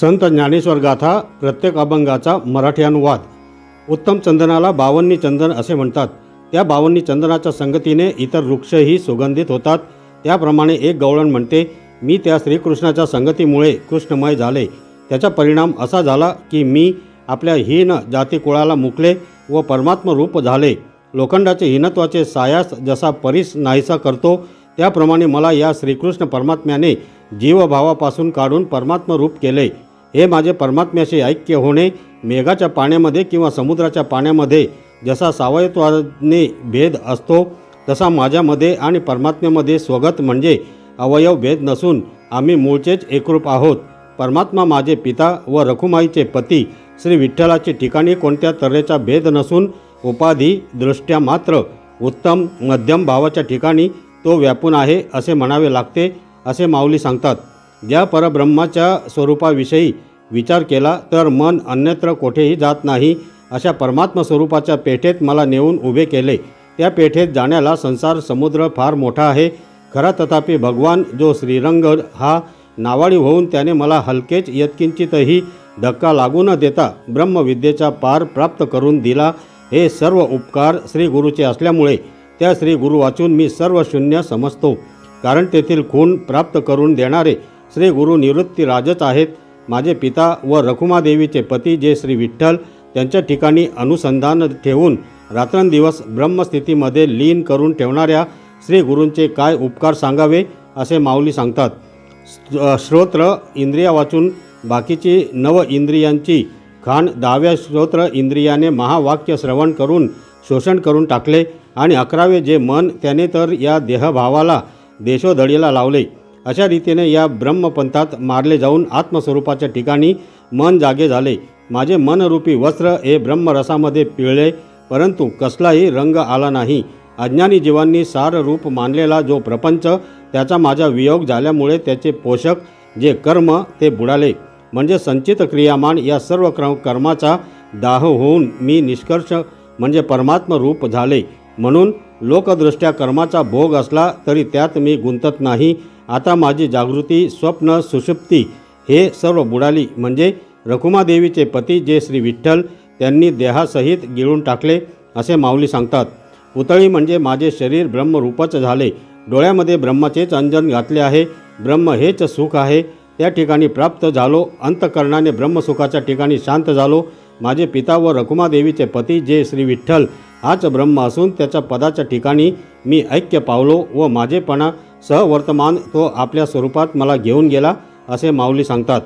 संत ज्ञानेश्वर गाथा प्रत्येक अभंगाचा मराठी अनुवाद. उत्तम चंदनाला बावन्नी चंदन असे म्हणतात. त्या बावन्नी चंदनाच्या संगतीने इतर वृक्षही सुगंधित होतात. त्याप्रमाणे एक गवळण म्हणते मी त्या श्रीकृष्णाच्या संगतीमुळे कृष्णमय झाले. त्याचा परिणाम असा झाला की मी आपल्या हीन जातीकुळाला मुकले व परमात्म रूप झाले. लोखंडाचे हीनत्वाचे सायास जसा परीस नाहीसा करतो त्याप्रमाणे मला या श्रीकृष्ण परमात्म्याने जीवभावापासून काढून परमात्मरूप केले. हे माझे परमात्म्याशी ऐक्य होणे मेघाच्या पाण्यामध्ये किंवा समुद्राच्या पाण्यामध्ये जसा सावयत्वाने भेद असतो तसा माझ्यामध्ये आणि परमात्म्यामध्ये स्वगत म्हणजे अवयव भेद नसून आम्ही मूळचेच एकरूप आहोत. परमात्मा माझे पिता व रखुमाईचे पती श्री विठ्ठलाचे ठिकाणी कोणत्या तऱ्हेचा भेद नसून उपाधी दृष्ट्या मात्र उत्तम मध्यम भावाच्या ठिकाणी तो व्यापून आहे असे म्हणावे लागते असे माऊली सांगतात. ज्या परब्रह्माच्या स्वरूपाविषयी विचार केला तर मन अन्यत्र कोठेही जात नाही अशा परमात्म स्वरूपाच्या पेठेत मला नेऊन उभे केले. त्या पेठेत जाण्याला संसार समुद्र फार मोठा आहे. खरा तथापि भगवान जो श्रीरंग हा नावाडी होऊन त्याने मला हलकेच यत्किंचितही धक्का लागू न देता ब्रह्मविद्येचा पार प्राप्त करून दिला हे सर्व उपकार श्री गुरुचे असल्यामुळे त्या श्री गुरु वाचून मी सर्व शून्य समजतो. कारण तेथील खून प्राप्त करून देणारे श्री गुरु निवृत्ती राजच आहेत. माझे पिता व रखुमादेवीचे पती जे श्री विठ्ठल त्यांच्या ठिकाणी अनुसंधान ठेवून रात्रंदिवस ब्रह्मस्थितीमध्ये लीन करून ठेवणाऱ्या श्री गुरूंचे काय उपकार सांगावे असे माऊली सांगतात. श्रोत्र इंद्रिया वाचून बाकीची नव इंद्रियांची खाण दहाव्या श्रोत्र इंद्रियाने महावाक्य श्रवण करून शोषण करून टाकले आणि अकरावे जे मन त्याने तर या देहभावाला देशोधडीला लावले. अशा रीतीने या ब्रह्मपंथात मारले जाऊन आत्मस्वरूपाच्या ठिकाणी मन जागे झाले. माझे मनरूपी वस्त्र हे ब्रह्मरसामध्ये पिळले परंतु कसलाही रंग आला नाही. अज्ञानी जीवांनी सार रूप मानलेला जो प्रपंच त्याचा माझा वियोग झाल्यामुळे त्याचे पोषक जे कर्म ते बुडाले. म्हणजे संचित क्रियामान या सर्व क्र कर्माचा दाह होऊन मी निष्कर्ष म्हणजे परमात्म रूप झाले. म्हणून लोकदृष्ट्या कर्माचा भोग असला तरी त्यात मी गुंतत नाही. आता माझी जागृती स्वप्न सुषुप्ती हे सर्व बुडाली. म्हणजे रखुमादेवीचे पती जे श्री विठ्ठल त्यांनी देहासहित गिळून टाकले असे माऊली सांगतात. पुतळी म्हणजे माझे शरीर ब्रह्मरूपच झाले. डोळ्यामध्ये ब्रह्माचेच अंजन घातले आहे. ब्रह्म हेच सुख आहे. त्या ठिकाणी प्राप्त झालो. अंतकरणाने ब्रह्मसुखाच्या ठिकाणी शांत झालो. माझे पिता व रखुमादेवीचे पती जे श्री विठ्ठल हाच ब्रह्म असून त्याच्या पदाच्या ठिकाणी मी ऐक्य पावलो व माझेपणा सहवर्तमान तो आपल्या स्वरूपात मला घेऊन गेला असे माऊली सांगतात.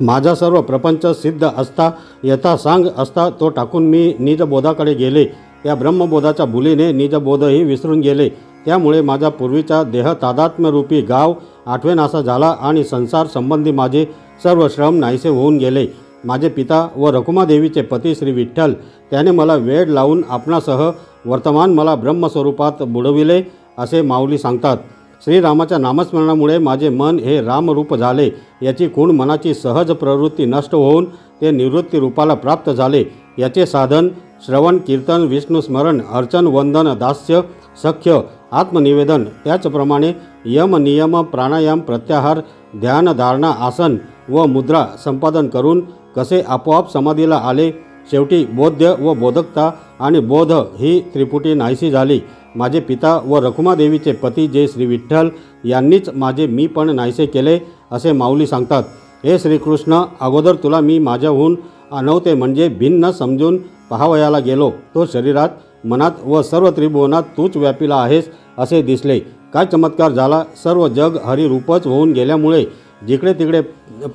माझा सर्व प्रपंच सिद्ध असता यथा सांग असता तो टाकून मी निजबोधाकडे गेले. त्या ब्रह्मबोधाच्या भुलीने निजबोधही विसरून गेले. त्यामुळे माझा पूर्वीचा देह तादात्म्यरूपी गाव आठवेनासा झाला आणि संसार संबंधी माझे सर्व श्रम नाहीसे होऊन गेले. माझे पिता व रकुमादेवीचे पती श्री विठ्ठल त्याने मला वेळ लावून आपणासह वर्तमान मला ब्रह्मस्वरूपात बुडविले असे माऊली सांगतात. श्रीरामाच्या नामस्मरणामुळे माझे मन हे रामरूप झाले याची खूण मनाची सहज प्रवृत्ती नष्ट होऊन ते निवृत्ती रूपाला प्राप्त झाले. याचे साधन श्रवण कीर्तन विष्णुस्मरण अर्चन वंदन दास्य सख्य आत्मनिवेदन. त्याचप्रमाणे यम नियम प्राणायाम प्रत्याहार ध्यानधारणा आसन व मुद्रा संपादन करून कसे आपोआप समाधीला आले? शेवटी बोध्य व बोधकता आणि बोध ही त्रिपुटी नाहीशी झाली. माझे पिता व रखुमादेवीचे पती जे श्री विठ्ठल यांनीच माझे मी पण नाहीसे केले असे माऊली सांगतात. हे श्रीकृष्ण अगोदर तुला मी माझ्याहून अनवते म्हणजे भिन्न समजून पहावयाला गेलो. तो शरीरात मनात व सर्व त्रिभुवनात तूच व्यापीला आहेस असे दिसले. काय चमत्कार झाला? सर्व जग हरिरूपच होऊन गेल्यामुळे जिकडे तिकडे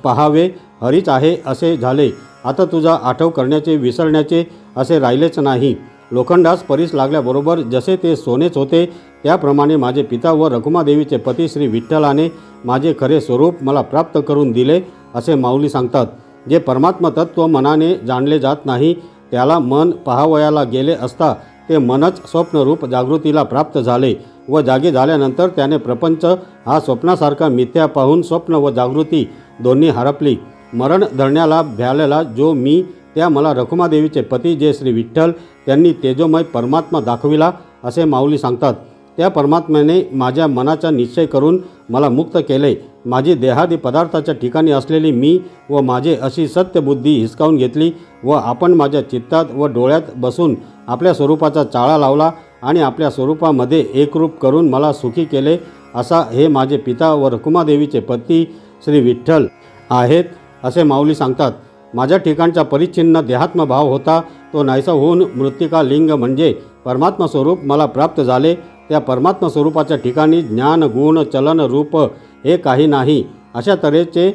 पहावे हरीच आहे असे झाले. आता तुझा आठव करण्याचे विसरण्याचे असे राहिलेच नाही. लोखंडास परीस लागल्याबरोबर जसे ते सोनेच होते त्याप्रमाणे माझे पिता व रघुमादेवीचे पती श्री विठ्ठलाने माझे खरे स्वरूप मला प्राप्त करून दिले असे माऊली सांगतात. जे परमात्मा तत्व मनाने जाणले जात नाही त्याला मन पहावयाला गेले असता ते मनच स्वप्नरूप जागृतीला प्राप्त झाले व जागे झाल्यानंतर त्याने प्रपंच हा स्वप्नासारखा मिथ्या पाहून स्वप्न व जागृती दोन्ही हरपली. मरण धरण्याला भ्यालेला जो मी त्या मला रखुमादेवीचे पती जे श्री विठ्ठल त्यांनी तेजोमय परमात्मा दाखविला असे माऊली सांगतात. त्या परमात्म्याने माझ्या मनाचा निश्चय करून मला मुक्त केले. माझी देहादी पदार्थाच्या ठिकाणी असलेली मी व माझे अशी सत्यबुद्धी हिसकावून घेतली व आपण माझ्या चित्तात व डोळ्यात बसून आपल्या स्वरूपाचा चाळा लावला आणि आपल्या स्वरूपामध्ये एकरूप करून मला सुखी केले असा हे माझे पिता व रकुमादेवीचे पती श्री विठ्ठल आहेत असे माऊली सांगतात. माझ्या ठिकाणचा परिच्छिन्न देहात्म भाव होता. तो नाहीसा होऊन मृत्तिका लिंग म्हणजे परमात्मा स्वरूप मला प्राप्त झाले. त्या परमात्मा स्वरूपाच्या ठिकाणी ज्ञान गुण चलन रूप हे काही नाही. अशा तऱ्हेचे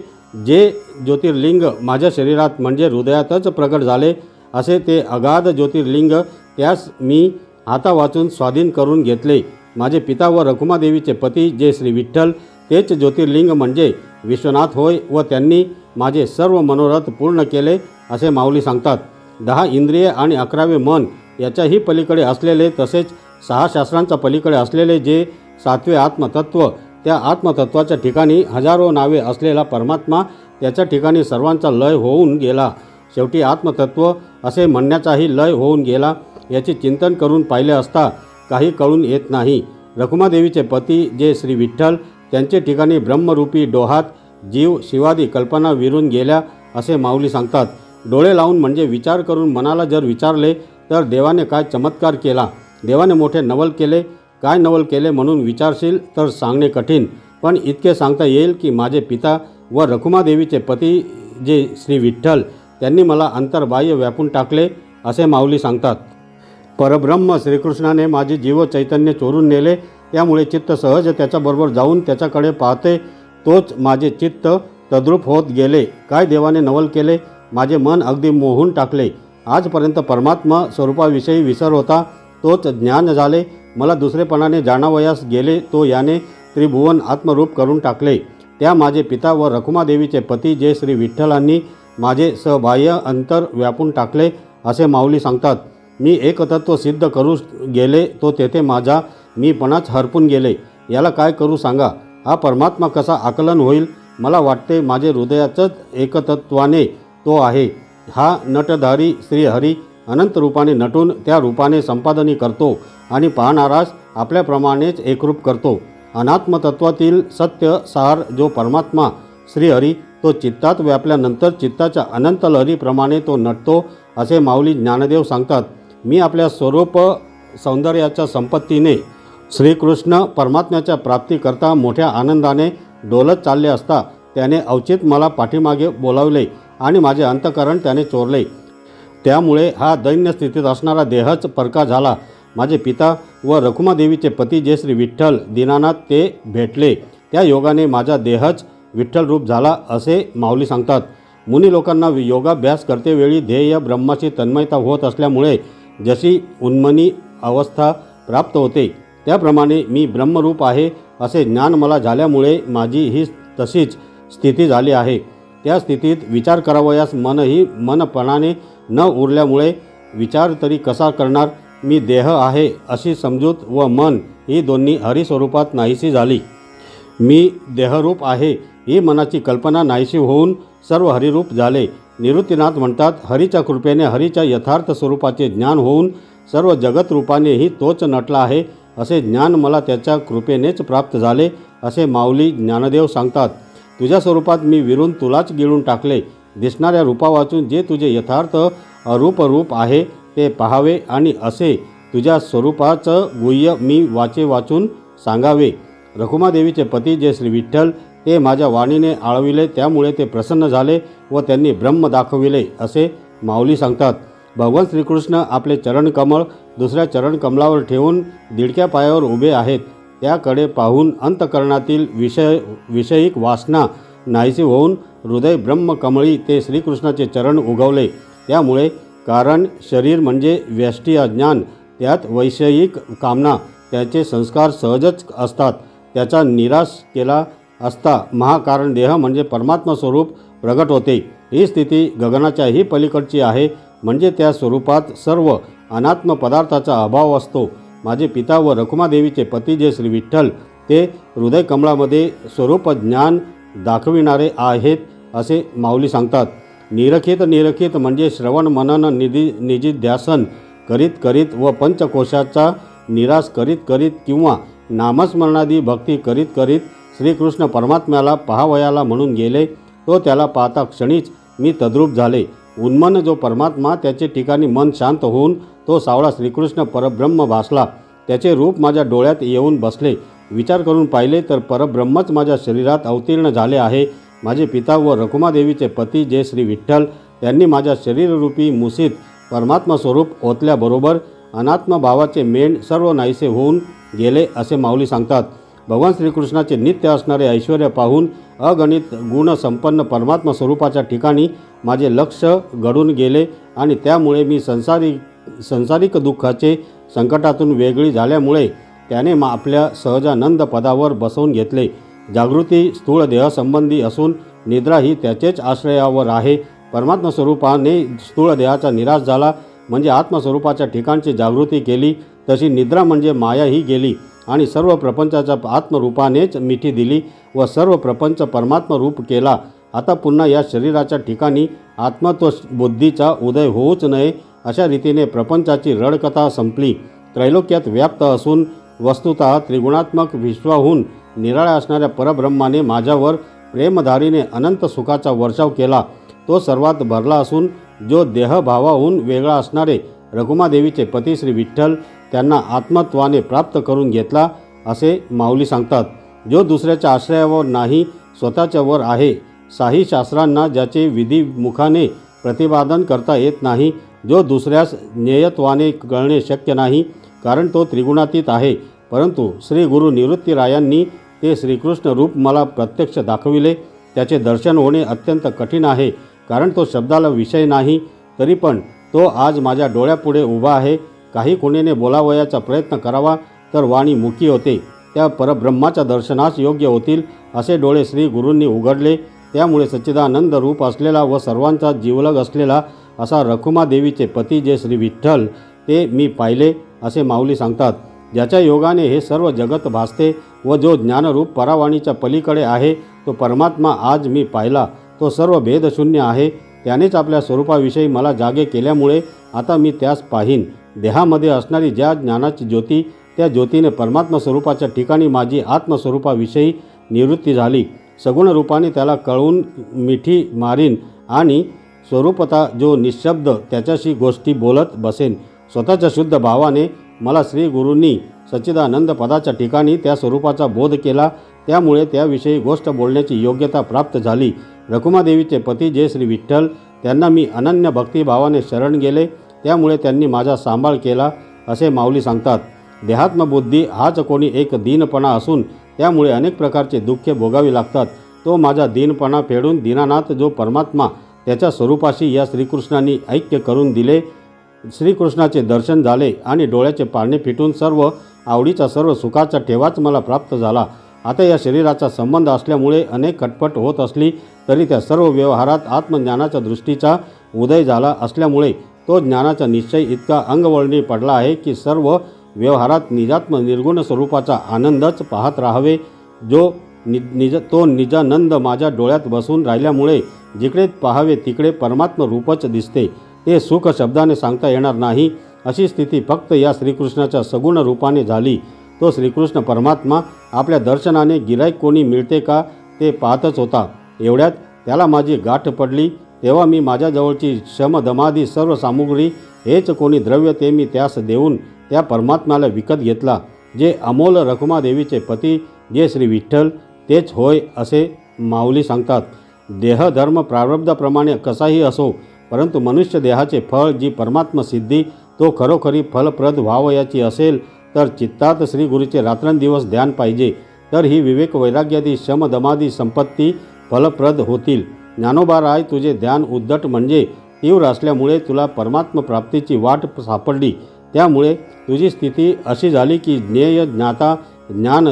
जे ज्योतिर्लिंग माझ्या शरीरात म्हणजे हृदयातच प्रकट झाले असे ते अगाध ज्योतिर्लिंग त्यास मी हाता वाचून स्वाधीन करून घेतले. माझे पिता व रखुमादेवीचे पती जे श्री विठ्ठल तेच ज्योतिर्लिंग म्हणजे विश्वनाथ होय व त्यांनी माझे सर्व मनोरथ पूर्ण केले असे माऊली सांगतात. दहा इंद्रिय आणि अकरावे मन याच्याही पलीकडे असलेले तसेच सहा शास्त्रांच्या पलीकडे असलेले जे सातवे आत्मतत्व त्या आत्मतत्वाच्या ठिकाणी हजारो नावे असलेला परमात्मा त्याच्या ठिकाणी सर्वांचा लय होऊन गेला. शेवटी आत्मतत्व असे म्हणण्याचाही लय होऊन गेला. याचे चिंतन करून पाहिले असता काही कळून येत नाही. रखुमादेवीचे पती जे श्री विठ्ठल त्यांचे ठिकाणी ब्रह्मरूपी डोहात जीव शिवादी कल्पना विरून गेल्या असे माऊली सांगतात. डोळे लावून म्हणजे विचार करून मनाला जर विचारले तर देवाने काय चमत्कार केला? देवाने मोठे नवल केले. काय नवल केले म्हणून विचारशील तर सांगणे कठीण. पण इतके सांगता येईल की माझे पिता व रखुमादेवीचे पती जे श्री विठ्ठल त्यांनी मला अंतर्बाह्य व्यापून टाकले असे माऊली सांगतात. परब्रह्म श्रीकृष्णाने माझे जीव चैतन्य चोरून नेले. त्यामुळे चित्त सहज त्याच्याबरोबर जाऊन त्याच्याकडे पाहते. तोच माझे चित्त तद्रूप होत गेले. काय देवाने नवल केले? माझे मन अगदी मोहून टाकले. आजपर्यंत परमात्मा स्वरूपाविषयी विसर होता. तोच ज्ञान झाले. मला दुसरेपणाने जाणावयास गेले. तो याने त्रिभुवन आत्मरूप करून टाकले. त्या माझे पिता व रखुमादेवीचे पती जे श्री विठ्ठलांनी माझे सहबाह्य अंतर व्यापून टाकले असे माऊली सांगतात. मी एकतत्व सिद्ध करू गेले तो तेथे माझा मीपणाच हरपून गेले. याला काय करू सांगा? हा परमात्मा कसा आकलन होईल? मला वाटते माझे हृदयाचंच एकतत्वाने तो आहे. हा नटधारी श्रीहरी अनंत रूपाने नटून त्या रूपाने संपादनी करतो आणि पाहणारास आपल्याप्रमाणेच एकरूप करतो. अनात्मतत्वातील सत्य सार जो परमात्मा श्रीहरी तो चित्तात व्यापल्यानंतर चित्ताच्या अनंत लहरीप्रमाणे तो नटतो असे माऊली ज्ञानदेव सांगतात. मी आपल्या स्वरूप सौंदर्याच्या संपत्तीने श्रीकृष्ण परमात्म्याच्या प्राप्तीकरता मोठ्या आनंदाने डोलत चालले असता त्याने अवचित मला पाठीमागे बोलावले आणि माझे अंतकरण त्याने चोरले. त्यामुळे हा दैन्य स्थितीत असणारा देहच परका झाला. माझे पिता व रखुमादेवीचे पती जे श्री विठ्ठल दीनानाथ ते भेटले. त्या योगाने माझा देहच विठ्ठल रूप झाला असे माऊली सांगतात. मुनी लोकांना योगाभ्यास करतेवेळी ध्येय ब्रह्माची तन्मयता होत असल्यामुळे जशी उन्मनी अवस्था प्राप्त होते त्याप्रमाणे मी ब्रह्मरूप आहे असे ज्ञान मला झाल्यामुळे माझी ही तशीच स्थिती झाली आहे. त्या स्थितीत विचार करावयास मनही मनपणाने न उरल्यामुळे विचार तरी कसा करणार? मी देह आहे अशी समजूत व मन ही दोन्ही हरिस्वरूपात नाहीशी झाली. मी देहरूप आहे ही मनाची कल्पना नाहीशी होऊन सर्व हरिरूप झाले. निवृत्तीनाथ म्हणतात हरीच्या कृपेने हरीच्या यथार्थ स्वरूपाचे ज्ञान होऊन सर्व जगत रूपानेही तोच नटला आहे असे ज्ञान मला त्याच्या कृपेनेच प्राप्त झाले असे माऊली ज्ञानदेव सांगतात. तुझ्या स्वरूपात मी विरून तुलाच गिळून टाकले. दिसणाऱ्या रूपा वाचून जे तुझे यथार्थ अरूप रूप आहे ते पहावे आणि असे तुझ्या स्वरूपाचं गुह्य मी वाचे वाचून सांगावे. रखुमादेवीचे पती जे श्री विठ्ठल ते माझ्या वाणीने आळविले त्यामुळे ते प्रसन्न झाले व त्यांनी ब्रह्म दाखविले असे माऊली सांगतात. भगवान श्रीकृष्ण आपले चरणकमळ दुसऱ्या चरणकमलावर ठेवून दिडक्या पायावर उभे आहेत. त्याकडे पाहून अंतकरणातील विषय विषयिक वासना नाहीशी होऊन हृदय ब्रह्मकमळी ते श्रीकृष्णाचे चरण उगवले. त्यामुळे कारण शरीर म्हणजे व्यष्टी अज्ञान त्यात वैषयिक कामना त्याचे संस्कार सहजच असतात. त्याचा निराश केला असता महाकारण देह म्हणजे परमात्मा स्वरूप प्रगट होते. ही स्थिती गगनाच्याही पलीकडची आहे. म्हणजे त्या स्वरूपात सर्व अनात्म पदार्थाचा अभाव असतो. माझे पिता व रखुमादेवीचे पती जे श्री विठ्ठल ते हृदय कमळामध्ये स्वरूप ज्ञान दाखविणारे आहेत असे माऊली सांगतात. निरखित निरखित म्हणजे श्रवण मनन निधी निजिध्यासन करीत करीत व पंचकोशाचा निराश करीत करीत किंवा नामस्मरणादी भक्ती करीत करीत श्रीकृष्ण परमात्म्याला पहावयाला म्हणून गेले तो त्याला पाहता क्षणीच मी तद्रूप झाले. उन्मन जो परमात्मा त्याचे ठिकाणी मन शांत होऊन तो सावळा श्रीकृष्ण परब्रह्म भासला. त्याचे रूप माझ्या डोळ्यात येऊन बसले. विचार करून पाहिले तर परब्रह्मच माझ्या शरीरात अवतीर्ण झाले आहे. माझे पिता व रखुमादेवीचे पती जे श्री विठ्ठल त्यांनी माझ्या शरीररूपी मुसीत परमात्मा स्वरूप ओतल्याबरोबर अनात्मभावाचे भावाचे सर्व नाहीसे होऊन गेले असे माऊली सांगतात. भगवान श्रीकृष्णाचे नित्य असणारे ऐश्वर पाहून अगणित गुणसंपन्न परमात्मा स्वरूपाच्या ठिकाणी माझे लक्ष घडून गेले आणि त्यामुळे मी संसारी संसारिक दुःखाचे संकटातून वेगळी झाल्यामुळे त्याने मा आपल्या सहजानंद पदावर बसवून घेतले. जागृती स्थूळ देहसंबंधी असून निद्रा ही त्याचेच आश्रयावर आहे. परमात्मा स्वरूपाने स्थूळ देहाचा निराश झाला म्हणजे आत्मस्वरूपाच्या ठिकाणची जागृती केली तशी निद्रा म्हणजे माया ही गेली. आणि सर्व प्रपंचाच्या आत्मरूपानेच मिठी दिली व सर्व प्रपंच परमात्मरूप केला. आता पुन्हा या शरीराच्या ठिकाणी आत्मत्व बुद्धीचा उदय होऊच नये अशा रीतीने प्रपंचाची रडकथा संपली. त्रैलोक्यात व्याप्त असून वस्तुत त्रिगुणात्मक विश्वाहून निराळ्या असणाऱ्या परब्रह्माने माझ्यावर प्रेमधारीने अनंत सुखाचा वर्षाव केला. तो सर्वात भरला असून जो देहभावाहून वेगळा असणारे रघुमादेवीचे पती श्री विठ्ठल त्यांना आत्मत्वाने प्राप्त करून घेतला असे माऊली सांगतात. जो दुसऱ्याच्या आश्रयावर नाही स्वतःच्यावर आहे. साही शास्त्रांना ज्याचे विधिमुखाने प्रतिपादन करता येत नाही जो दुसऱ्यास ज्ञेयत्वाने कळणे शक्य नाही कारण तो त्रिगुणातीत आहे. परंतु श्री गुरु निवृत्तीरायांनी ते श्रीकृष्ण रूप मला प्रत्यक्ष दाखविले. त्याचे दर्शन होणे अत्यंत कठीण आहे कारण तो शब्दाला विषय नाही तरी पण तो आज माझ्या डोळ्यापुढे उभा आहे. काही कोणीने बोलावयाचा प्रयत्न करावा तर वाणी मुकी होते. त्या परब्रह्माच्या दर्शनास योग्य होतील असे डोळे श्री गुरूंनी उघडले. त्यामुळे सच्चिदानंद रूप असलेला व सर्वांचा जीवलग असलेला असा रखुमा देवीचे पती जे श्री विठ्ठल ते मी पाहिले असे माऊली सांगतात. ज्याच्या योगाने हे सर्व जगत भासते व जो ज्ञानरूप परावाणीच्या पलीकडे आहे तो परमात्मा आज मी पाहिला. तो सर्व भेदशून्य आहे. त्यानेच आपल्या स्वरूपाविषयी मला जागे केल्यामुळे आता मी त्यास पाहीन. देहामध्ये असणारी ज्या ज्ञानाची ज्योती त्या ज्योतीने परमात्मा स्वरूपाच्या ठिकाणी माझी आत्मस्वरूपाविषयी निवृत्ती झाली. सगुण रूपाने त्याला कळवून मिठी मारीन आणि स्वरूपता जो निशब्द त्याच्याशी गोष्टी बोलत बसेन. स्वतःच्या शुद्ध भावाने मला श्री गुरूंनी सच्चिदानंद पदाच्या ठिकाणी त्या स्वरूपाचा बोध केला. त्यामुळे त्याविषयी गोष्ट बोलण्याची योग्यता प्राप्त झाली. रखुमादेवीचे पती जे श्री विठ्ठल त्यांना मी अनन्य भक्तिभावाने शरण गेले. त्यामुळे त्यांनी माझा सांभाळ केला असे माऊली सांगतात. देहात्मबुद्धी हाच कोणी एक दीनपणा असून त्यामुळे अनेक प्रकारचे दुःखे भोगावी लागतात. तो माझा दीनपणा फेडून दीनानाथ जो परमात्मा त्याच्या स्वरूपाशी या श्रीकृष्णांनी ऐक्य करून दिले श्रीकृष्णाचे दर्शन झाले आणि डोळ्याचे पारणे फिटून सर्व आवडीचा सर्व सुखाचा ठेवाच मला प्राप्त झाला. आता या शरीराचा संबंध असल्यामुळे अनेक खटपट होत असली तरी त्या सर्व व्यवहारात आत्मज्ञानाच्या दृष्टीचा उदय झाला असल्यामुळे तो ज्ञानाचा निश्चय इतका अंगवळणी पडला आहे की सर्व व्यवहारात निजात्म निर्गुण स्वरूपाचा आनंदच पाहत राहावे. जो नि निज तो निजानंद माझ्या डोळ्यात बसून राहिल्यामुळे जिकडे पाहावे तिकडे परमात्म रूपच दिसते. ते सुख शब्दाने सांगता येणार नाही. अशी स्थिती फक्त या श्रीकृष्णाच्या सगुण रूपाने झाली. तो श्रीकृष्ण परमात्मा आपल्या दर्शनाने गिराईक कोणी मिळते का ते पाहतच होता. एवढ्यात त्याला माझी गाठ पडली. तेव्हा मी माझ्याजवळची शमदमादी सर्व सामुग्री हेच कोणी द्रव्य ते मी त्यास देऊन त्या परमात्म्याला विकत घेतला जे अमोल रखुमादेवीचे पती जे श्री विठ्ठल तेच होय असे माऊली सांगतात. देहधर्म प्रारब्धाप्रमाणे कसाही असो परंतु मनुष्य देहाचे फळ जी परमात्मसिद्धी तो खरोखरी फलप्रद व्हावयाची असेल तर चित्तात श्री गुरुचे रात्रंदिवस ध्यान पाहिजे तर ही विवेक वैराग्यादी शमदमादी संपत्ती फलप्रद होतील. ज्ञानोबा राय तुझे ध्यान उद्धट म्हणजे तीव्र असल्यामुळे तुला परमात्म प्राप्तीची वाट सापडली. त्यामुळे तुझी स्थिती अशी झाली की ज्ञेय ज्ञाता ज्ञान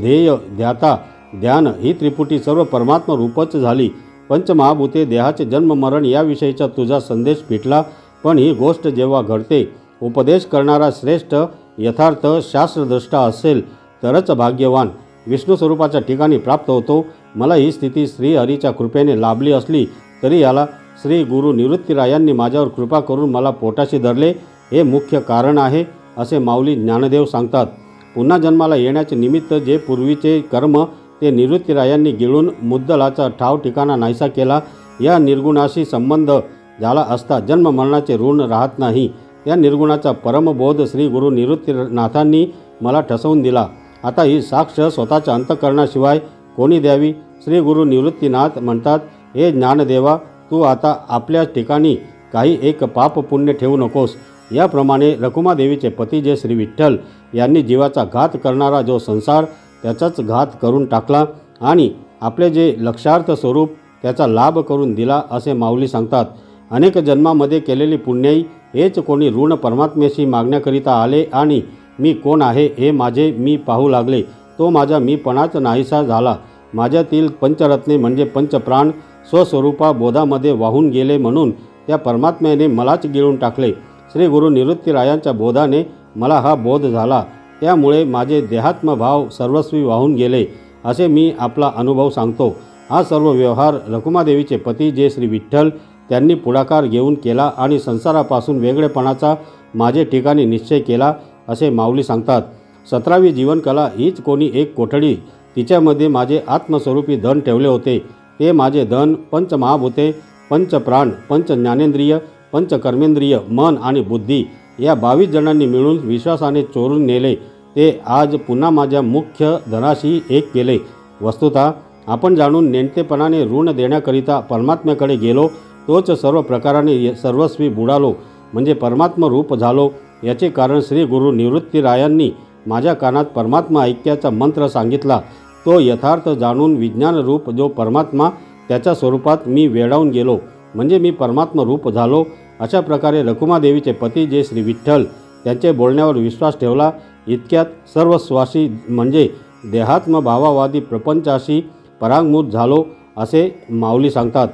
ध्येय ध्याता ध्यान ही त्रिपुटी सर्व परमात्म रूपच झाली. पंचमहाभूते देहाचे जन्ममरण याविषयीचा तुझा संदेश फिटला पण ही गोष्ट जेव्हा घडते उपदेश करणारा श्रेष्ठ यथार्थ शास्त्रद्रष्टा असेल तरच भाग्यवान. विष्णू स्वरूपाच्या ठिकाणी प्राप्त होतो. मला ही स्थिती श्रीहरीच्या कृपेने लाभली असली तरी याला श्री गुरु निवृत्तीरायांनी माझ्यावर कृपा करून मला पोटाशी धरले. हे मुख्य कारण आहे असे माऊली ज्ञानदेव सांगतात. पुन्हा जन्माला येण्याचे निमित्त जे पूर्वीचे कर्म ते निवृत्तीरायांनी गिळून मुद्दलाचा ठाव ठिकाणा नाहीसा केला. या निर्गुणाशी संबंध झाला असता जन्म मरणाचे ऋण राहत नाही. या निर्गुणाचा परमबोध श्री गुरु निवृत्तीनाथांनी मला ठसवून दिला. आता ही साक्ष स्वतःच्या अंतकरणाशिवाय कोणी द्यावी? श्री गुरु निवृत्तीनाथ म्हणतात हे ज्ञानदेवा तू आता आपल्या ठिकाणी काही एक पाप पुण्य ठेवू नकोस. याप्रमाणे रकुमादेवीचे पती जे श्री विठ्ठल यांनी जीवाचा घात करणारा जो संसार त्याचाच घात करून टाकला आणि आपले जे लक्षार्थ स्वरूप त्याचा लाभ करून दिला असे माऊली सांगतात. अनेक जन्मामध्ये केलेली पुण्याई हेच कोणी ऋण परमात्म्याशी मागण्याकरिता आले आणि मी कोण आहे हे माझे मी पाहू लागले. तो माझा मीपणाच नाहीसा झाला. माझ्यातील पंचरत्ने म्हणजे पंचप्राण स्वस्वरूपा बोधामध्ये वाहून गेले म्हणून त्या परमात्म्याने मलाच गिळून टाकले. श्री गुरु निवृत्तीरायांच्या बोधाने मला हा बोध झाला. त्यामुळे माझे देहात्मभाव सर्वस्वी वाहून गेले असे मी आपला अनुभव सांगतो. हा सर्व व्यवहार रकुमादेवीचे पती जे श्री विठ्ठल त्यांनी पुढाकार घेऊन केला आणि संसारापासून वेगळेपणाचा माझे ठिकाणी निश्चय केला असे माऊली सांगतात सतरावी जीवनकला हीच कोणी एक कोठडी. तिच्यामध्ये माझे आत्मस्वरूपी धन ठेवले होते. ते माझे धन पंचमहाभूते पंचप्राण पंच ज्ञानेंद्रिय पंचकर्मेंद्रिय मन आणि बुद्धी या बावीस जणांनी मिळून विश्वासाने चोरून नेले. ते आज पुन्हा माझ्या मुख्य धनाशी एक केले. वस्तुतः आपण जाणून नेणतेपणाने ऋण देण्याकरिता परमात्म्याकडे गेलो. तोच सर्व प्रकाराने सर्वस्वी बुडालो. म्हणजे परमात्म रूप झालो. याचे कारण श्री गुरु निवृत्तीरायांनी माझ्या कानात परमात्मा ऐक्याचा मंत्र सांगितला. तो यथार्थ जाणून विज्ञानरूप जो परमात्मा त्याच्या स्वरूपात मी वेडावून गेलो. म्हणजे मी परमात्म रूप झालो. अशा प्रकारे रकुमादेवीचे पती जे श्री विठ्ठल त्यांचे बोलण्यावर विश्वास ठेवला. इतक्यात सर्वस्वाशी म्हणजे देहात्म भावावादी प्रपंचाशी परांगमूत झालो असे माऊली सांगतात.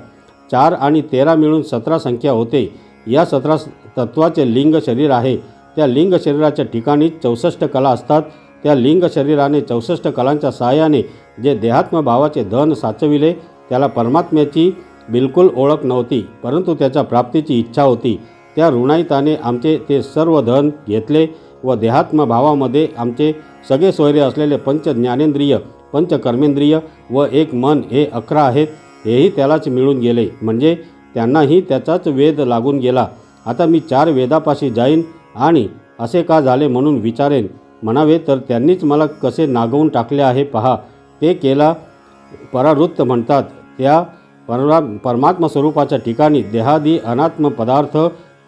चार आणि तेरा मिळून सतरा संख्या होते. या सतरा तत्वाचे लिंग शरीर आहे. त्या लिंग शरीराच्या ठिकाणी चौसष्ट कला असतात. त्या लिंग शरीराने चौसष्ट कलांच्या सहाय्याने जे देहात्म भावाचे धन साचविले त्याला परमात्म्याची बिलकुल ओळख नव्हती परंतु त्याच्या प्राप्तीची इच्छा होती. त्या ऋणाईताने आमचे ते सर्व धन घेतले व देहात्म भावामध्ये आमचे सगळे सोयरे असलेले पंच ज्ञानेंद्रिय पंच कर्मेंद्रिय व एक मन हे अकरा आहेत हेही त्यालाच मिळून गेले. म्हणजे त्यांनाही त्याचाच वेद लागून गेला. आता मी चार वेदापाशी जाईन आणि असे का झाले म्हणून विचारेन. म्हणावे तर त्यांनीच मला कसे नागवून टाकले आहे पहा. ते केला परावृत्त म्हणतात. त्या परा परमात्मा स्वरूपाच्या ठिकाणी देहादी अनात्म पदार्थ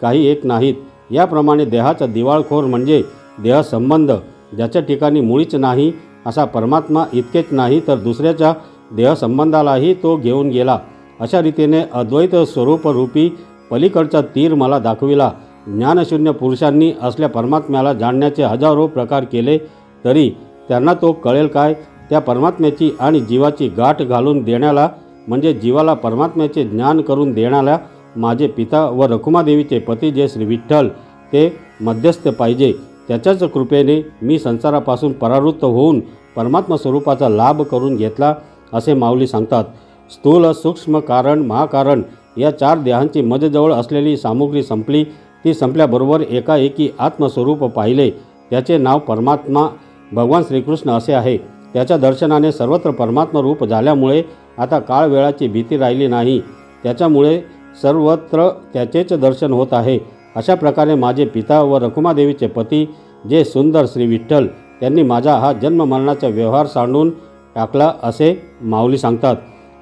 काही एक नाहीत. याप्रमाणे देहाचा दिवाळखोर म्हणजे देहसंबंध ज्याच्या ठिकाणी मुळीच नाही असा परमात्मा इतकेच नाही तर दुसऱ्याच्या देहसंबंधालाही तो घेऊन गेला. अशा रीतीने अद्वैत स्वरूपरूपी पलीकडचा तीर मला दाखविला. ज्ञानशून्य पुरुषांनी असल्या परमात्म्याला जाणण्याचे हजारो प्रकार केले तरी त्यांना तो कळेल काय? त्या परमात्म्याची आणि जीवाची गाठ घालून देण्याला म्हणजे जीवाला परमात्म्याचे ज्ञान करून देण्याला माझे पिता व रखुमादेवीचे पती जे श्री विठ्ठल ते मध्यस्थ पाहिजे. त्याच्याच कृपेने मी संसारापासून परावृत्त होऊन परमात्मा स्वरूपाचा लाभ करून घेतला असे माऊली सांगतात. स्थूल सूक्ष्म कारण महाकारण या चार देहांची मजजवळ असलेली सामुग्री संपली ती संपल्याबरोबर एकाएकी आत्मस्वरूप पाहिले. त्याचे नाव परमात्मा. भगवान श्रीकृष्ण असे आहे. त्याच्या दर्शनाने सर्वत्र परमात्मा रूप झाल्यामुळे आता काळ वेळाची भीती राहिली नाही. त्याच्यामुळे सर्वत्र त्याचेच दर्शन होत आहे. अशा प्रकारे माझे पिता व रकुमादेवीचे पती जे सुंदर श्री विठ्ठल त्यांनी माझा हा जन्ममरणाचा व्यवहार सांडून टाकला असे माऊली सांगतात.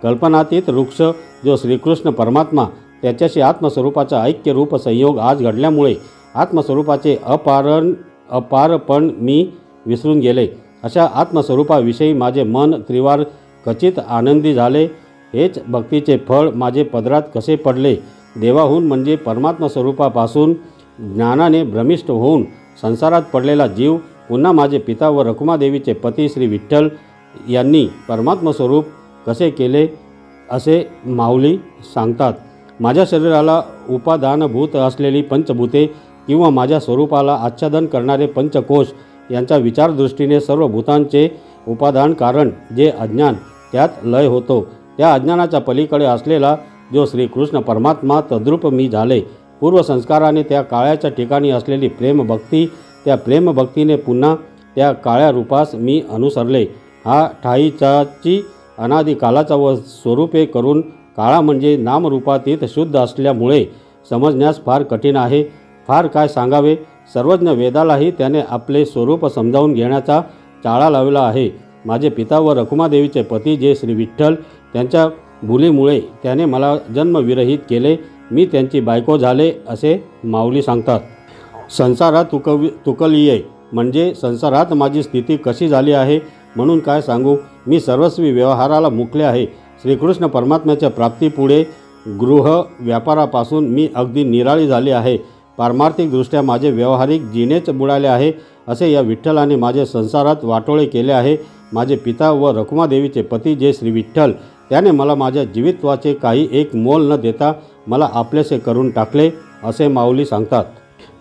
कल्पनातीत वृक्ष जो श्रीकृष्ण परमात्मा त्याच्याशी आत्मस्वरूपाचा ऐक्य रूप संयोग आज घडल्यामुळे आत्मस्वरूपाचे अपारण अपारपण मी विसरून गेले. अशा आत्मस्वरूपाविषयी माझे मन त्रिवार खचित आनंदी झाले. हेच भक्तीचे फळ माझे पदरात कसे पडले? देवाहून म्हणजे परमात्मा स्वरूपापासून ज्ञानाने भ्रमिष्ट होऊन संसारात पडलेला जीव पुन्हा माझे पिता व रखुमादेवीचे पती श्री विठ्ठल यांनी परमात्मा स्वरूप कसे केले असे माऊली सांगतात. माझ्या शरीराला उपादानभूत असलेली पंचभूते किंवा माझ्या स्वरूपाला आच्छादन करणारे पंचकोश यांच्या विचारदृष्टीने सर्व भूतांचे उपादान कारण जे अज्ञान त्यात लय होतो. त्या अज्ञानाच्या पलीकडे असलेला जो श्रीकृष्ण परमात्मा तद्रूप मी झाले. पूर्वसंस्काराने त्या काळ्याच्या ठिकाणी असलेली प्रेमभक्ती त्या प्रेमभक्तीने पुन्हा त्या काळ्या रूपास मी अनुसरले. हा ठाईचाची अनादी कालाचा व स्वरूपे करून काळा म्हणजे नामरूपातीत शुद्ध असल्यामुळे समजण्यास फार कठीण आहे. फार काय सांगावे? सर्वज्ञ वेदालाही त्याने आपले स्वरूप समजावून घेण्याचा चाळा लावला आहे. माझे पिता व रखुमादेवीचे पती जे श्री विठ्ठल त्यांच्या भुलीमुळे त्याने मला जन्मविरहित केले मी त्यांची बायको झाले असे माऊली सांगतात. संसारात तुकवी तुकलीये. म्हणजे संसारात माझी स्थिती कशी झाली आहे? म्हणून काय सांगू? मी सर्वस्वी व्यवहाराला मुकले आहे. श्रीकृष्ण परमात्म्याच्या प्राप्तीपुढे गृह व्यापारापासून मी अगदी निराळी झाली आहे. पारमार्थिकदृष्ट्या माझे व्यावहारिक जिनेच बुडाले आहे असे या विठ्ठलाने माझे संसारात वाटोळे केले आहे. माझे पिता व रखुमादेवीचे पती जे श्री विठ्ठल त्याने मला माझ्या जीवित्वाचे काही एक मोल न देता मला आपलेसे करून टाकले असे माऊली सांगतात.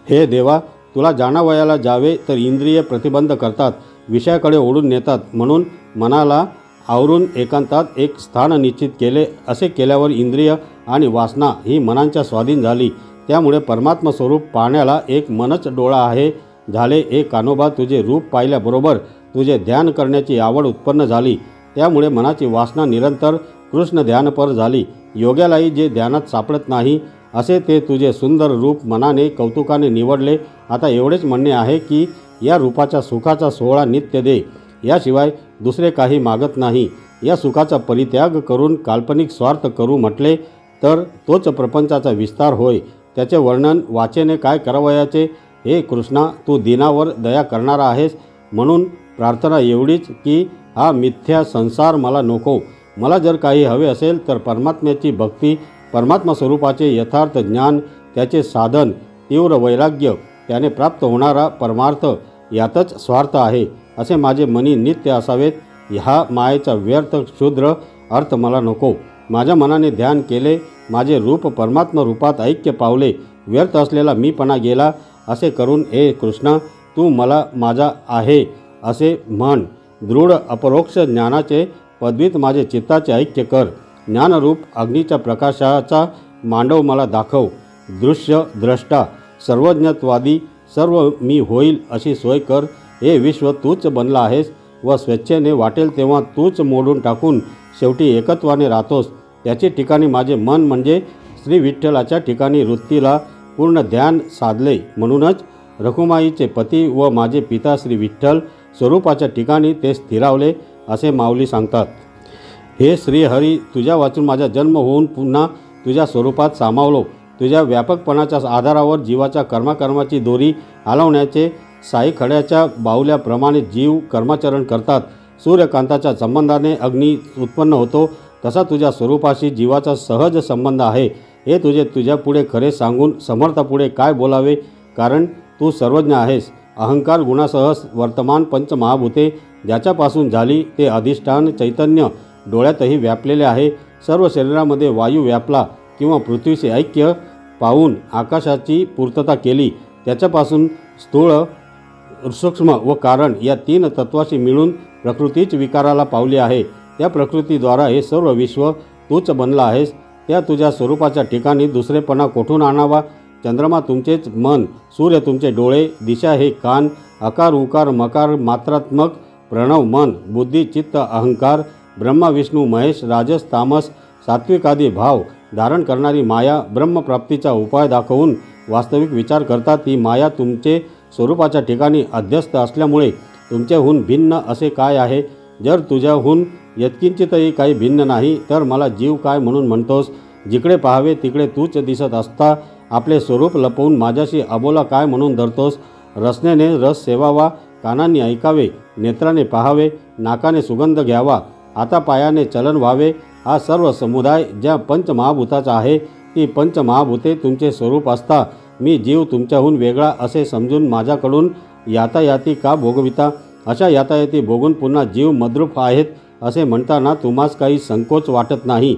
हे देवा तुला जाणावयाला जावे तर इंद्रिय प्रतिबंध करतात विषयाकडे ओढून नेतात म्हणून मनाला आवरून एकांतात एक स्थान निश्चित केले. असे केल्यावर इंद्रिय आणि वासना ही मनांच्या स्वाधीन झाली. त्यामुळे परमात्मा स्वरूप पाहण्याला एक मनच डोळा आहे. झाले एक कानोबा तुझे रूप पाहिल्याबरोबर तुझे ध्यान करण्याची आवड उत्पन्न झाली. त्यामुळे मनाची वासना निरंतर कृष्ण ध्यानपर झाली. योग्यालाही जे ध्यानात सापडत नाही असे ते तुझे सुंदर रूप मनाने कौतुकाने निवडले. आता एवढेच म्हणणे आहे की या रूपाच्या सुखाचा सोहळा नित्य दे. याशिवाय दुसरे काही मागत नाही. या सुखाचा परित्याग करून काल्पनिक स्वार्थ करू म्हटले तर तोच प्रपंचाचा विस्तार होय. त्याचे वर्णन वाचेने काय करावयाचे? हे कृष्णा तू दिनावर दया करणारा आहेस. म्हणून प्रार्थना एवढीच की हा मिथ्या संसार मला नको. मला जर काही हवे असेल तर परमात्म्याची भक्ती परमात्मा स्वरूपाचे यथार्थ ज्ञान त्याचे साधन तीव्र वैराग्य त्याने प्राप्त होणारा परमार्थ यातच स्वार्थ आहे. असे माझे मनी नित्य असावेत. ह्या मायेचा व्यर्थ शूद्र अर्थ मला नको. माझ्या मनाने ध्यान केले माझे रूप परमात्मा रूपात ऐक्य पावले. व्यर्थ असलेला मीपणा गेला असे करून ए कृष्णा तू मला माझा आहे असे म्हण. दृढ अपरोक्ष ज्ञानाचे पदवीत माझे चित्ताचे ऐक्य कर. ज्ञानरूप अग्नीच्या प्रकाशाचा मांडव मला दाखव. दृश्य द्रष्टा सर्वज्ञत्वादी सर्व मी होईल अशी सोय कर. हे विश्व तूच बनला आहेस व स्वेच्छेने वाटेल तेव्हा तूच मोडून टाकून शेवटी एकत्वाने राहतोस. त्याचे ठिकाणी माझे मन म्हणजे श्री विठ्ठलाच्या ठिकाणी वृत्तीला पूर्ण ध्यान साधले. म्हणूनच रखुमाईचे पती व माझे पिता श्री विठ्ठल स्वरूपाच्या ठिकाणी ते स्थिरावले असे माऊली सांगतात. हे श्रीहरी तुझ्या वाचून माझा जन्म होऊन पुन्हा तुझ्या स्वरूपात सामावलो. तुझ्या व्यापकपणाच्या आधारावर जीवाच्या कर्माकर्माची दोरी हलवण्याचे साईखड्याच्या बाहुल्याप्रमाणे जीव कर्माचरण करतात. सूर्यकांताच्या संबंधाने अग्नी उत्पन्न होतो. तसा तुझ्या स्वरूपाशी जीवाचा सहज संबंध आहे. हे तुझे तुझ्यापुढे खरे सांगून समर्थापुढे काय बोलावे? कारण तू सर्वज्ञ आहेस. अहंकार गुणासह वर्तमान पंचमहाभूते ज्याच्यापासून झाली ते अधिष्ठान चैतन्य डोळ्यातही व्यापलेले आहे. सर्व शरीरामध्ये वायू व्यापला किंवा पृथ्वीचे ऐक्य पाहून आकाशाची पूर्तता केली. त्याच्यापासून स्थूळ सूक्ष्म व कारण या तीन तत्वाशी मिळून प्रकृतीच विकाराला पावली आहे. त्या प्रकृतीद्वारा हे सर्व विश्व तूच बनला आहेस. त्या तुझ्या स्वरूपाच्या ठिकाणी दुसरेपणा कोठून आणावा? चंद्रमा तुमचेच मन सूर्य तुमचे डोळे दिशा हे कान आकार उकार मकार मात्रात्मक प्रणव मन बुद्धी चित्त अहंकार ब्रह्मा विष्णू महेश राजस तामस सात्विक आदी भाव धारण करणारी माया ब्रह्मप्राप्तीचा उपाय दाखवून वास्तविक विचार करता ती माया तुमचे स्वरूपाच्या ठिकाणी अध्यस्त असल्यामुळे तुमच्याहून भिन्न असे काय आहे? जर तुझ्याहून यत्किंचितही काही भिन्न नाही तर मला जीव काय म्हणून म्हणतोस? जिकडे पाहावे तिकडे तूच दिसत असता. आपले स्वरूप लपवून माझ्याशी अबोला काय म्हणून धरतोस? रसनेने रस सेवावा कानांनी ऐकावे नेत्राने पाहावे नाकाने सुगंध घ्यावा आता पायाने चलन व्हावे. हा सर्व समुदाय ज्या पंचमहाभूताचा आहे ती पंचमहाभूते तुमचे स्वरूप असता. मी जीव तुमच्याहून वेगळा असे समजून माझ्याकडून यातायाती का भोगविता? अशा यातायाती भोगून पुन्हा जीव मद्रूप आहेत असे म्हणताना तुम्हास काही संकोच वाटत नाही.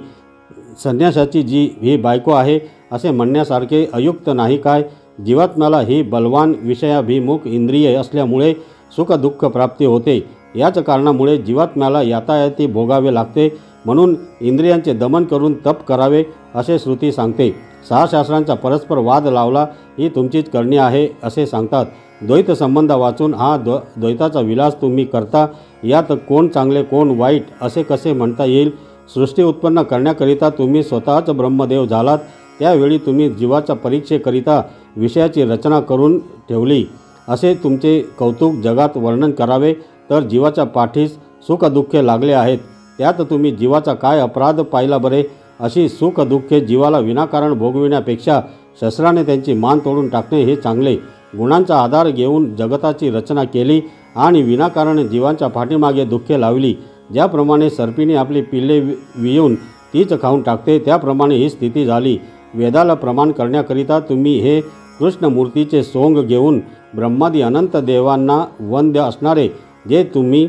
संन्यासाची जी ही बायको आहे असे म्हणण्यासारखे अयुक्त नाही काय? जीवात्म्याला ही बलवान विषयाभिमुख इंद्रिय असल्यामुळे सुखदुःख प्राप्ती होते. याच कारणामुळे जीवात्म्याला यातायाती भोगावे लागते. म्हणून इंद्रियांचे दमन करून तप करावे असे श्रुती सांगते. सहा शास्त्रांचा परस्पर वाद लावला ही तुमचीच करणी आहे असे सांगतात. द्वैत संबंध वाचून हा द्व द्वैताचा विलास तुम्ही करता. यात कोण चांगले कोण वाईट असे कसे म्हणता येईल? सृष्टी उत्पन्न करण्याकरिता तुम्ही स्वतःच ब्रह्मदेव झालात. त्यावेळी तुम्ही जीवाच्या परीक्षेकरिता विषयाची रचना करून ठेवली. असे तुमचे कौतुक जगात वर्णन करावे. तर जीवाच्या पाठीस सुखदुःखे लागले आहेत. त्यात तुम्ही जीवाचा काय अपराध पाहिला बरे? अशी सुखदुःखे जीवाला विनाकारण भोगविण्यापेक्षा शस्त्राने त्यांची मान तोडून टाकणे हे चांगले. गुणांचा आधार घेऊन जगताची रचना केली आणि विनाकारण जीवांच्या पाठीमागे दुःखे लावली. ज्याप्रमाणे सर्पिणी आपली पिल्ले वि- वियून तीच खाऊन टाकते त्याप्रमाणे ही स्थिती झाली. वेदाला प्रमाण करण्याकरिता तुम्ही हे कृष्णमूर्तीचे सोंग घेऊन ब्रह्मादी अनंत देवांना वंद्य असणारे जे तुम्ही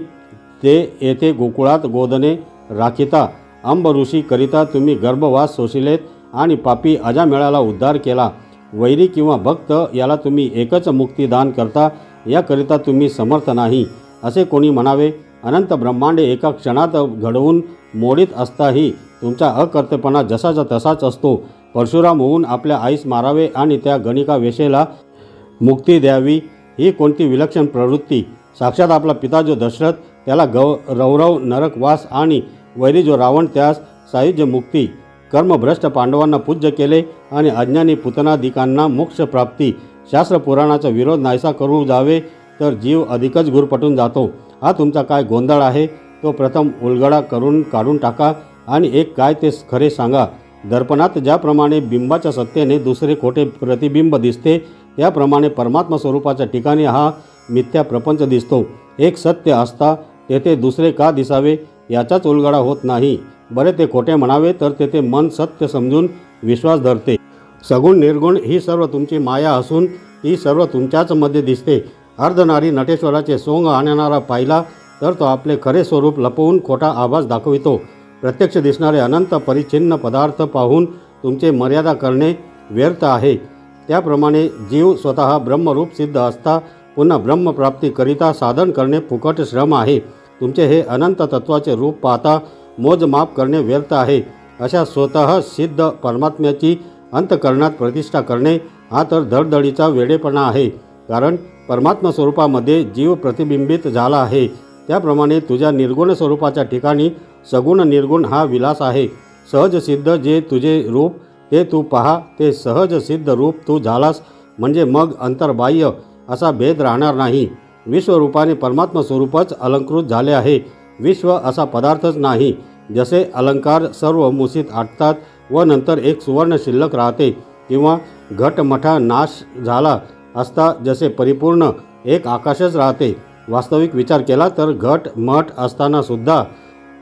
ते येथे गोकुळात गोदने राखिता. अंब ऋषीकरिता तुम्ही गर्भवास सोशिलेत आणि पापी अजामेळाला उद्धार केला. वैरी किंवा भक्त याला तुम्ही एकच मुक्तीदान करता याकरिता तुम्ही समर्थ नाही असे कोणी म्हणावे? अनंत ब्रह्मांडे एका क्षणात घडवून मोडीत असताही तुमचा अकर्तेपणा जसाचा तसाच असतो. परशुराम होऊन आपल्या आईस मारावे आणि त्या गणिका वेशेला मुक्ती द्यावी ही कोणती विलक्षण प्रवृत्ती? साक्षात आपला पिता जो दशरथ त्याला गौ रौरव नरकवास आणि वैरी जो रावण त्यास सायुज्य मुक्ती कर्मभ्रष्ट पांडवांना पूज्य केले आणि अज्ञानी पुतनादिकांना मोक्षप्राप्ती शास्त्र पुराणाचा विरोध नाहीसा करू जावे तर जीव अधिकच गुरपटून जातो. हा तुमचा काय गोंधळ आहे? तो प्रथम उलगडा करून काढून टाका आणि एक काय ते खरे सांगा. दर्पणात ज्याप्रमाणे बिंबाच्या सत्तेने दुसरे खोटे प्रतिबिंब दिसते त्याप्रमाणे परमात्मा स्वरूपाच्या ठिकाणी हा मिथ्या प्रपंच दिसतो. एक सत्य असता तेथे दुसरे का दिसावे? याचाच उलगडा होत नाही. बरे ते खोटे म्हणावे तर तेथे मन सत्य समजून विश्वास धरते. सगुण निर्गुण ही सर्व तुमची माया असून ती सर्व तुमच्याच मध्ये दिसते. अर्धनारी नटेश्वराचे सोंग आणणारा पाहिला तर तो आपले खरे स्वरूप लपवून खोटा आभास दाखवितो. प्रत्यक्ष दिसणारे अनंत परिच्छिन्न पदार्थ पाहून तुमचे मर्यादा करणे व्यर्थ आहे. त्याप्रमाणे जीव स्वतः ब्रह्मरूप सिद्ध असता पुन्हा ब्रह्मप्राप्तीकरिता साधन करणे फुकट श्रम आहे. तुमचे हे अनंत तत्वाचे रूप पाहता मोजमाप करणे व्यर्थ आहे. अशा स्वतः सिद्ध परमात्म्याची अंतकरणात प्रतिष्ठा करणे हा तर धडधडीचा वेडेपणा आहे. कारण परमात्मा स्वरूपामध्ये जीव प्रतिबिंबित झाला आहे. त्याप्रमाणे तुझ्या निर्गुण स्वरूपाच्या ठिकाणी सगुण निर्गुण हा विलास आहे. सहज सिद्ध जे तुझे रूप ते तू पहा ते सहज सिद्ध रूप तू झालास म्हणजे मग अंतर्बाह्य असा भेद राहणार नाही. विश्वरूपाने परमात्मा स्वरूपच अलंकृत झाले आहे. विश्व असा पदार्थच नाही जसे अलंकार सर्व मुसीत आटतात व नंतर एक सुवर्ण शिल्लक राहते किंवा घटमठा नाश झाला असता जसे परिपूर्ण एक आकाशच राहते. वास्तविक विचार केला तर घट मठ असताना सुद्धा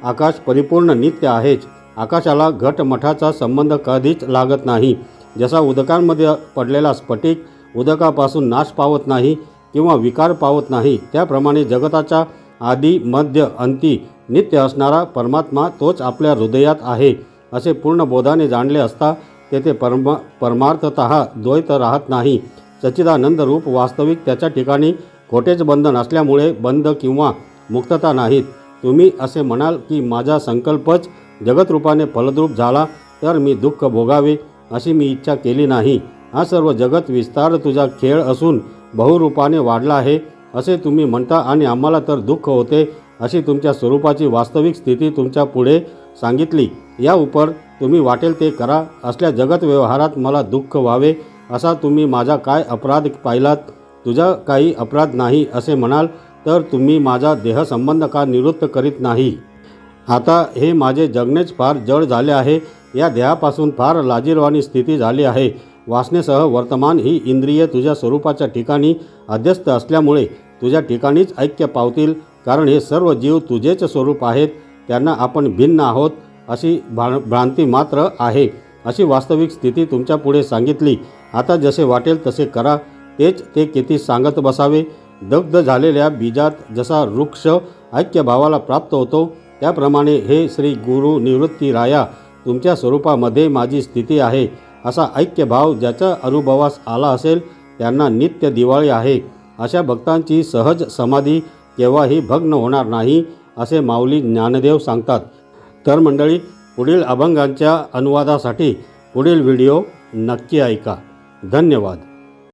आकाश परिपूर्ण नित्य आहेच. आकाशाला घटमठाचा संबंध कधीच लागत नाही. जसा उदकांमध्ये पडलेला स्फटिक उदकापासून नाश पावत नाही किंवा विकार पावत नाही. त्याप्रमाणे जगताच्या आदी मध्य अंती नित्य असणारा परमात्मा तोच आपल्या हृदयात आहे असे पूर्ण बोधाने जाणले असता तेथे परम परमार्थत द्वैत राहत नाही. सच्चिदानंद रूप वास्तविक त्याच्या ठिकाणी खोटेच बंधन असल्यामुळे बंध किंवा मुक्तता नाहीत. तुम्ही असे म्हणाल की माझा संकल्पच जगतरूपाने फलद्रूप झाला तर मी दुःख भोगावे अशी मी इच्छा केली नाही. हा सर्व जगत विस्तार तुझा खेळ असून बहुरूपाने वाढला आहे असे तुम्ही म्हणता आणि आम्हाला तर दुःख होते अशी तुमच्या स्वरूपाची वास्तविक स्थिती तुमच्यापुढे सांगितली. या उपर तुम्ही वाटेल ते करा असल्या जगत व्यवहारात मला दुःख व्हावे असा तुम्ही माझा काय अपराध पाहिलात? तुझा काही अपराध नाही असे म्हणाल तर तुम्ही माझा देहसंबंध का निवृत्त करीत नाही? आता हे माझे जगणेच फार जड झाले आहे या देहापासून फार लाजीरवाणी स्थिती झाली आहे वासनेसह वर्तमान ही इंद्रिय तुझ्या स्वरूपाच्या ठिकाणी अध्यस्त असल्यामुळे तुझ्या ठिकाणीच ऐक्य पावतील कारण हे सर्व जीव तुझेच स्वरूप आहेत त्यांना आपण भिन्न आहोत अशी भा भ्रांती मात्र आहे अशी वास्तविक स्थिती तुमच्यापुढे सांगितली. आता जसे वाटेल तसे करा तेच ते किती सांगत बसावे. दग्ध झालेल्या बीजात जसा वृक्ष ऐक्यभावाला प्राप्त होतो त्याप्रमाणे हे श्री गुरु निवृत्ती राया तुमच्या स्वरूपामध्ये माझी स्थिती आहे. असा ऐक्यभाव ज्याच्या अनुभवास आला असेल त्यांना नित्य दिवाळी आहे. अशा भक्तांची सहज समाधी केव्हाही भग्न होणार नाही असे माऊली ज्ञानदेव सांगतात. तर मंडळी पुढील अभंगांच्या अनुवादासाठी पुढील व्हिडिओ नक्की ऐका. धन्यवाद.